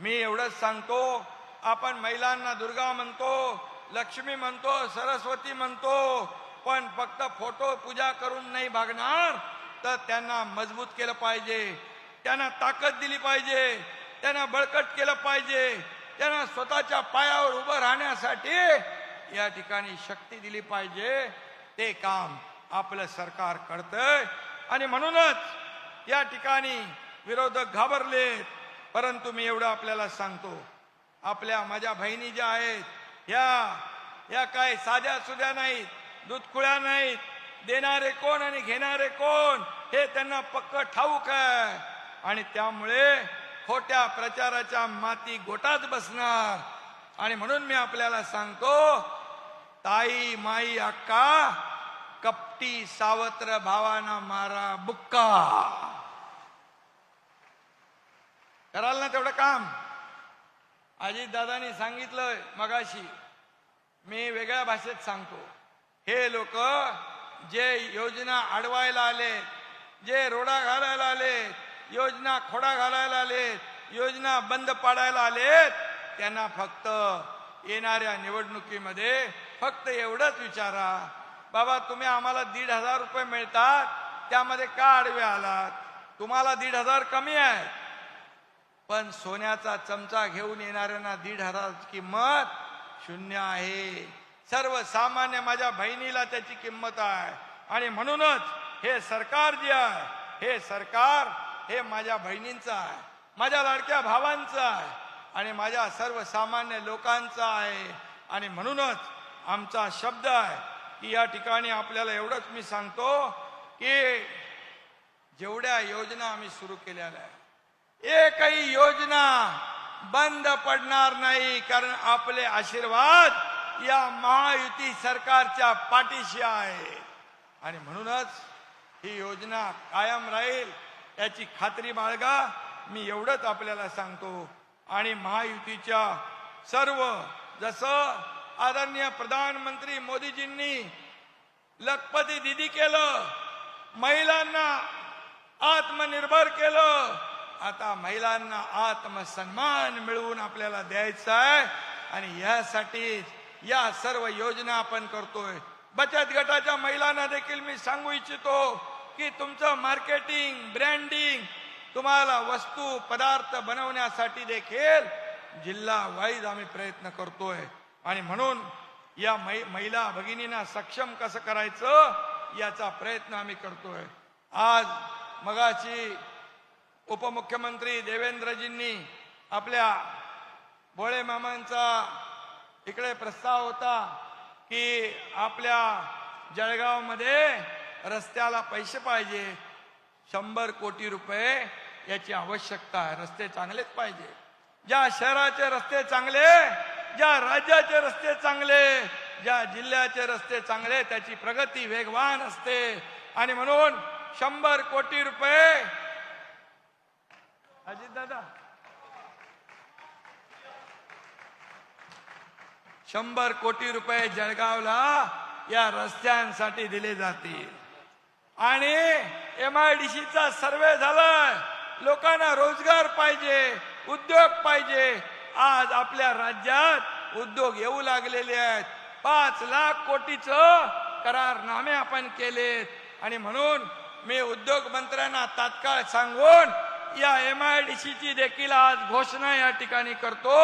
मी एवढंच सांगतो आपण महिलांना दुर्गा म्हणतो लक्ष्मी म्हणतो सरस्वती म्हणतो पण फक्त फोटो पूजा करून नाही भागणार तर त्यांना मजबूत केलं पाहिजे त्यांना ताकद दिली पाहिजे त्यांना बळकट केलं पाहिजे त्यांना स्वतःच्या पायावर उभं राहण्यासाठी या ठिकाणी शक्ती दिली पाहिजे ते काम आपलं सरकार करतंय. आणि म्हणूनच या ठिकाणी विरोधक घाबरलेत. परंतु मी एवढं आपल्याला सांगतो. आपल्या माझ्या बहिणी ज्या आहेत या या काय साध्या सुद्या नाहीत दुधखुळ्या नाहीत देणारे कोण आणि घेणारे कोण हे त्यांना पक्क ठाऊक आहे. आणि त्यामुळे खोट्या प्रचाराच्या माती गोटात बसणार. आणि म्हणून मी आपल्याला सांगतो ताई माई अक्का कपटी सावत्र भावाना मारा बुक्का. कराल ना तेवढं काम. अजित दादानी सांगितलं मगाशी. मी वेगळ्या भाषेत सांगतो. हे लोक जे योजना अडवायला आले जे रोडा घालायला आले योजना खोडा घालायला आलेत योजना बंद पाडायला आलेत त्यांना फक्त येणाऱ्या निवडणुकीमध्ये फक्त एवढंच विचारा. बाबा तुम्ही आम्हाला दीड हजार रुपये मिळतात त्यामध्ये का आडवे आलात? तुम्हाला दीड हजार कमी आहेत. पण सोन्याचा चमचा घेऊन येणाऱ्यांना दीड हजाराची किंमत शून्य आहे. सर्वसामान्य माझ्या बहिणीला त्याची किंमत आहे. आणि म्हणूनच हे सरकार जे आहे हे सरकार हे माझ्या बहिणींचं आहे माझ्या लाडक्या भावांचं आहे आणि माझ्या सर्वसामान्य लोकांचं आहे. आणि म्हणूनच आमचा शब्द आहे की या ठिकाणी आपल्याला एवढंच मी सांगतो की जेवढ्या योजना आम्ही सुरू केलेल्या आहे एकही योजना बंद पडणार नाही कारण आपले आशीर्वाद या महायुती सरकारच्या पाठीशी आहे. आणि म्हणूनच ही योजना कायम राहील याची खात्री बाळगा मी एवढंच आपल्याला सांगतो. आणि महायुतीच्या सर्व जसं आदरणीय प्रधानमंत्री मोदीजींनी लखपती दिदी केलं महिलांना आत्मनिर्भर केलं आता महिलांना आत्मसन्मान मिळवून आपल्याला द्यायचा आहे. आणि यासाठी या सर्व योजना आपण करतोय. बचत गटाच्या महिलांना देखील मी सांगू इच्छितो की तुमचं मार्केटिंग ब्रँडिंग तुम्हाला वस्तू पदार्थ बनवण्यासाठी देखील जिल्हा वाईज आम्ही प्रयत्न करतोय. आणि म्हणून या मै- महिला भगिनींना सक्षम कसं करायचं याचा प्रयत्न आम्ही करतोय. आज मगाची उपमुख्यमंत्री देवेंद्रजींनी आपल्या भोळे मामांचा इकडे प्रस्ताव होता की आपल्या जळगावमध्ये रस्त्याला पैसे पाहिजे. शंभर कोटी रुपये याची आवश्यकता आहे. रस्ते चांगलेच पाहिजे. ज्या शहराचे रस्ते चांगले ज्या राज्याचे रस्ते चांगले ज्या जिल्ह्याचे रस्ते चांगले त्याची प्रगती वेगवान असते. आणि म्हणून शंभर कोटी रुपये अजित दादा. शंभर कोटी रुपये जळगावला या रस्त्यांसाठी दिले जातील. आणि एम आय डी सर्वे झालाय. लोकांना रोजगार पाहिजे उद्योग पाहिजे. आज आपल्या राज्यात उद्योग येऊ लागलेले आहेत. पाच लाख कोटीचं करारनामे आपण केलेत. आणि म्हणून मी उद्योग मंत्र्यांना तात्काळ सांगून या एम आय डी सीची देखील आज घोषणा या ठिकाणी करतो.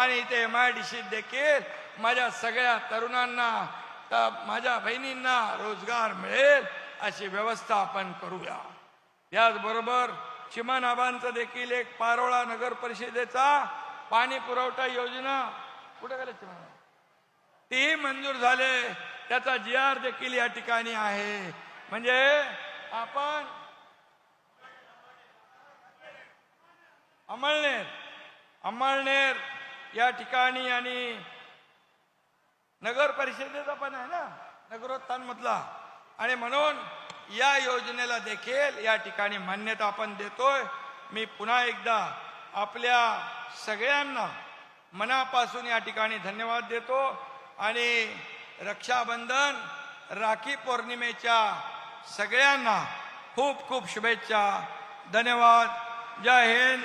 आणि ते एम आय डी सी देखील माझ्या सगळ्या तरुणांना माझ्या बहिणींना रोजगार मिळेल अशी व्यवस्था आपण करूया. याचबरोबर चिमानाबांचं देखील एक पारोळा नगर परिषदेचा पाणी पुरवठा योजना. कुठे गेले चिमणा तीही मंजूर झाले. त्याचा जी आर देखील या ठिकाणी आहे. म्हणजे आपण अमळनेर अमळनेर या ठिकाणी आणि नगर परिषदेचा पण आहे ना नगरोत्थानमधला. आणि म्हणून या योजनेला देखील या ठिकाणी मान्यता आपण देतोय. मी पुन्हा एकदा आपल्या सगळ्यांना मनापासून या ठिकाणी धन्यवाद देतो. आणि रक्षाबंधन राखी पौर्णिमेच्या सगळ्यांना खूप खूप शुभेच्छा. धन्यवाद. जय हिंद.